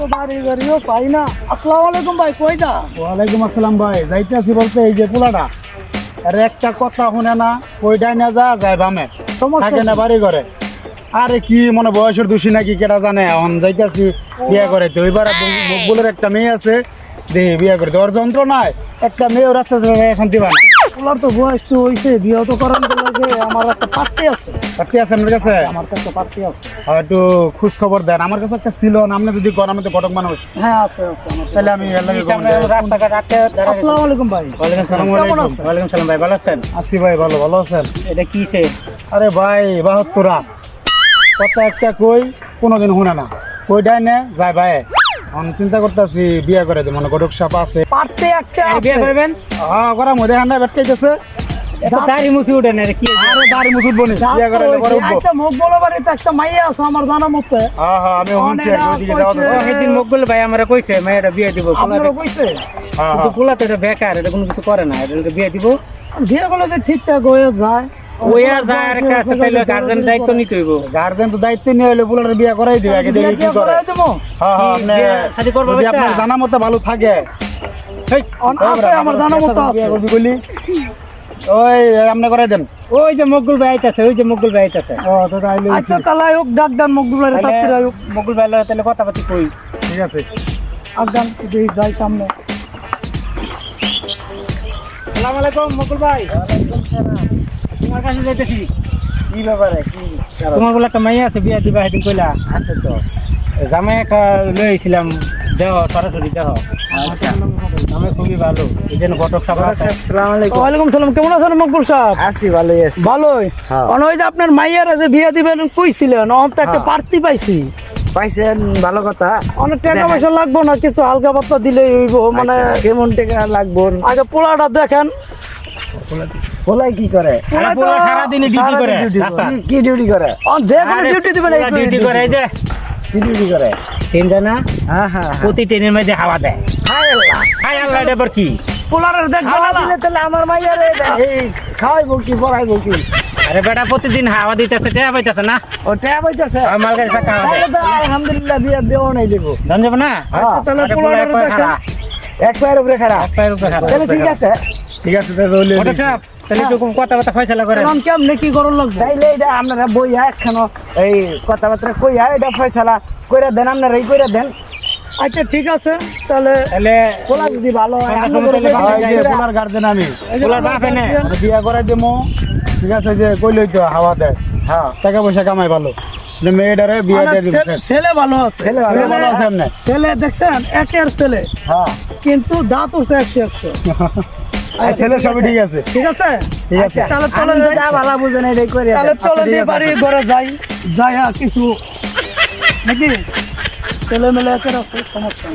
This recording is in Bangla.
তো বাড়ি গাড়িও পাই না। আসসালামু আলাইকুম ভাই কই যা? ওয়ালাইকুম আসসালাম ভাই যাইতেছি বলতে এই যে পোলাটা। আর একটা কথা শুনে না কই ডাইনা যা যায় বামে। সমস্যা থাকে না বাড়ি ঘরে আরে কি মনে বয়সের দোষী নাকি কেটা জানে? এখন যাইতেছি বিয়ে করে তো এবার মকবুলের একটা মেয়ে আছে। দেখি বিয়ে করে ওর যন্ত্র নাই একটা মেয়ে রাস্তা শান্তি পায় না। পোলার তো বয়স তো হইছে বিয়ে তো করার লাগে আমার একটা পার্টি আছে। পার্টি আছে আপনার কাছে? আমার তো একটা পার্টি আছে। আর একটু খোঁজ খবর দেন। আমার কাছে একটা ছিল না আপনি যদি করেন আমি তো কটক মানুষ। হ্যাঁ আছে আছে তাহলে আমি রাস্তাঘাট আটকে আসসালামু আলাইকুম ভাই। আসসালামু আছেন? ওয়ালাইকুম সালাম ভাই ভালো আছেন? আসি ভাই ভালো ভালো আছেন। এটা কিসে আরে ভাই বাহাত্তরা। কথা একটা কই কোনোদিন শুনে না। কই ডাই নে যায় ভাই। এখন চিন্তা করতেছি বিয়ে করে দিব মানে গরুক সাপ আছে। একটা আছে বিয়ে করবেন? হ্যাঁ করা মধ্যে হান্না বেটকাইতেছে এত দাড়ি মুখি উঠেন এটা কি আরে দাড়ি মুসুদ বনি বিয়ে করে পরে উঠবো। আচ্ছা মুখ বাড়িতে একটা মাইয়া আছে আমার জানা মতে। হ্যাঁ আমি শুনছি ওইদিকে যাওয়া কইছে। সেদিন মকবুল ভাই আমরা কইছে মেয়েটা বিয়ে দিব আপনারা কইছে? কিন্তু পোলা তো এটা বেকার এটা কোনো কিছু করে না এটা বিয়ে দিব। বিয়ে করলে যে ঠিকঠাক হয়ে যায়। ওয়া যায় আর একটা আছে তাইলে গার্জেন দায়িত্ব নিতে হইব। গার্জেন তো দায়িত্ব নিয়ে হলে বুলার বিয়ে করাই দিবে আগে দেখি কি করে। হ্যাঁ হ্যাঁ আপনি বিয়ে শাদী করব যদি আপনার জানা মতো ভালো থাকে আছে আমার জানা মতো আছে। বিয়ে করবি বলি ওই আপনি করাই দেন। ওই যে মকবুল ভাই আইতাছে ওই যে মকবুল ভাই আইতাছে। ও দাদা আইলে আচ্ছা তাহলে ডাক দেন ভাই তাহলে কথা পাতি কই? ঠিক আছে। যাই সামনে। আসসালামু আলাইকুম মকবুল ভাই। তোমার কাছে যাইতেছি। কি ব্যাপারে? কি তোমার বলে একটা মাইয়া আছে বিয়া দিবা কইলা। আছে তো। জামাই একটা লই আইছিলাম দেহ সরাসরি দেহ। আচ্ছা। আমি খুবই ভালো। এই জন্য ঘটক সাপ আসসালামু আলাইকুম। ওয়ালাইকুম সালাম। কেমন আছেন মকবুল সাহেব? আছি ভালোই আছি। ভালোই? হ্যাঁ। ওই যে আপনার মাইয়ারা যে বিয়ে দিবেন কইছিলেন অন্ত একটা প্রার্থী পাইছি। পাইছেন ভালো কথা। অনেক টাকা পয়সা লাগবো না কিছু হালকা পাতলা দিলে হইব মানে আচ্ছা, কেমন টাকা লাগবো? আগে পোলাটা দেখেন। পোলাই কি করে? আরে পুরো সারাদিনই ডিউটি করে কি- কি ডিউটি করে? যে কোনো ডিউটি দিবেন ডিউটি করে এই যে। কি ডিউটি করে? ট্রেন যায় না হ্যাঁ হ্যাঁ প্রতি ট্রেনের মধ্যে হাওয়া দেয় হায় আল্লাহ। হাই আল্লাহ এটা কি পোলারের দেখবেন খাওয়া না দিলে তাহলে আমার মাইয়ারে এই খাওয়াইবো কি পড়াইবো কি আরে বেটা প্রতিদিন হাওয়া দিতেছে টেয়া পাইতেছে না ও ট্যাব হইতেছে আর মাল গাড়ি চাকা আলহামদুলিল্লাহ বিয়ে দেওয়া নাই দেবো যাব না হ্যাঁ, তাহলে পোলারের এক খাড়া, পায়ের উপরে খারাপ এক পায়ের উপরে খাড়া। তাহলে ঠিক আছে। ঠিক আছে তাহলে হইলে ওটা। চাপ, তাহলে একটু কথা কথা ফয়সালা কেমনে কি করণ লাগবে? তাইলে এটা আপনারা বইয়া একখানো এই কথাবার্তা কইয়া এটা ফয়সালা কইরা দেন আপনারা এই কইরা দেন। আচ্ছা ঠিক আছে। তাহলে তাহলে পোলা যদি ভালো হয় পোলার গার্জেন আমি। পোলার বাপ এনে। করাই দেবো ঠিক আছে যে কইলই তো হাওয়া দেয়। হ্যাঁ। টাকা পয়সা কামাই ভালো। মেয়েটারে বিয়ে দিয়ে ছেলে- ভালো আছে। ছেলে ভালো- ভালো আছে এমনি ছেলে দেখছেন একের ছেলে। হ্যাঁ। কিন্তু দাঁত হচ্ছে একশো একশো। ছেলে সবই ঠিক আছে। ঠিক আছে? ঠিক আছে। তাহলে চলেন যাই। যা ভালো বুঝেন এটাই করে তাহলে চলেন দিয়ে বাড়ি ঘরে যাই। যাই কিছু নাকি? ছেলে মেলে আছে সমস্যা